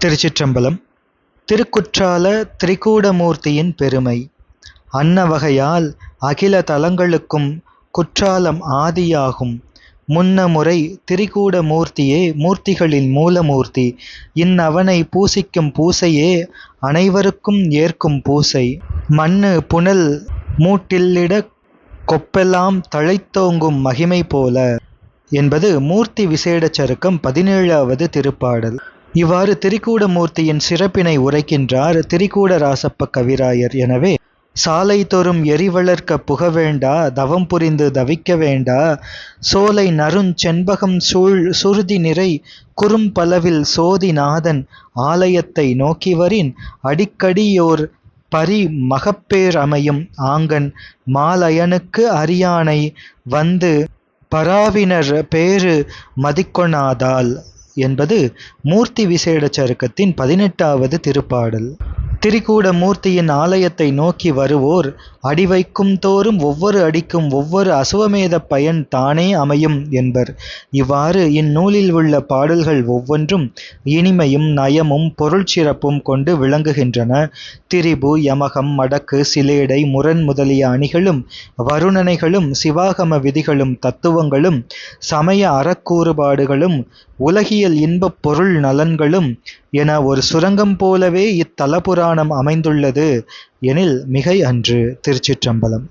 திருச்சிற்றம்பலம் திருக்குற்றால திரிகூடமூர்த்தியின் பெருமை. அன்னவகையால் அகில தலங்களுக்கும் குற்றாலம் ஆதியாகும். முன்னமுறை திரிகூட மூர்த்தியே மூர்த்திகளின் மூலமூர்த்தி. இந்நவனை பூசிக்கும் பூசையே அனைவருக்கும் ஏற்கும் பூசை. மண்ணு புனல் மூட்டில்லிட கொப்பெல்லாம் தழைத்தோங்கும் மகிமை போல. என்பது மூர்த்தி விசேடச் சருக்கம் பதினேழாவது திருப்பாடல். இவ்வாறு திரிகூடமூர்த்தியின் சிறப்பினை உரைக்கின்றார் திரிகூட ராசப்ப கவிராயர். எனவே சாலை தோறும் எரிவளர்க்க புகவேண்டா தவம் புரிந்து தவிக்க வேண்டா சோலை நறுஞ் செண்பகம் சூழ் சுருதி நிறை குறும்பளவில் சோதிநாதன் ஆலயத்தை நோக்கிவரின் அடிக்கடியோர் பரி மகப்பேர் அமையும் ஆங்கன் மாலயனுக்கு அரியானை வந்து பராவினர் பேறு மதிக்கொணாதால். என்பது மூர்த்தி விசேட சருக்கத்தின் பதினெட்டாவது திருப்பாடல். திரிகூட மூர்த்தியின் ஆலயத்தை நோக்கி வருவோர் அடி வைக்கும் தோறும் ஒவ்வொரு அடிக்கும் ஒவ்வொரு அசுவமேத பயன் தானே அமையும் என்பர். இவ்வாறு இந்நூலில் உள்ள பாடல்கள் ஒவ்வொன்றும் இனிமையும் நயமும் பொருள் சிறப்பும் கொண்டு விளங்குகின்றன. திரிபு யமகம் மடக்கு சிலேடை முரண் முதலிய அணிகளும் வருணனைகளும் சிவாகம விதிகளும் தத்துவங்களும் சமய அறக்கூறுபாடுகளும் உலகியல் இன்பப் பொருள் நலன்களும் என ஒரு சுரங்கம் போலவே இத்தலபுரா இத்தலபுராணம் அமைந்துள்ளது எனில் மிகை அன்று திருச்சிற்றம்பலம்.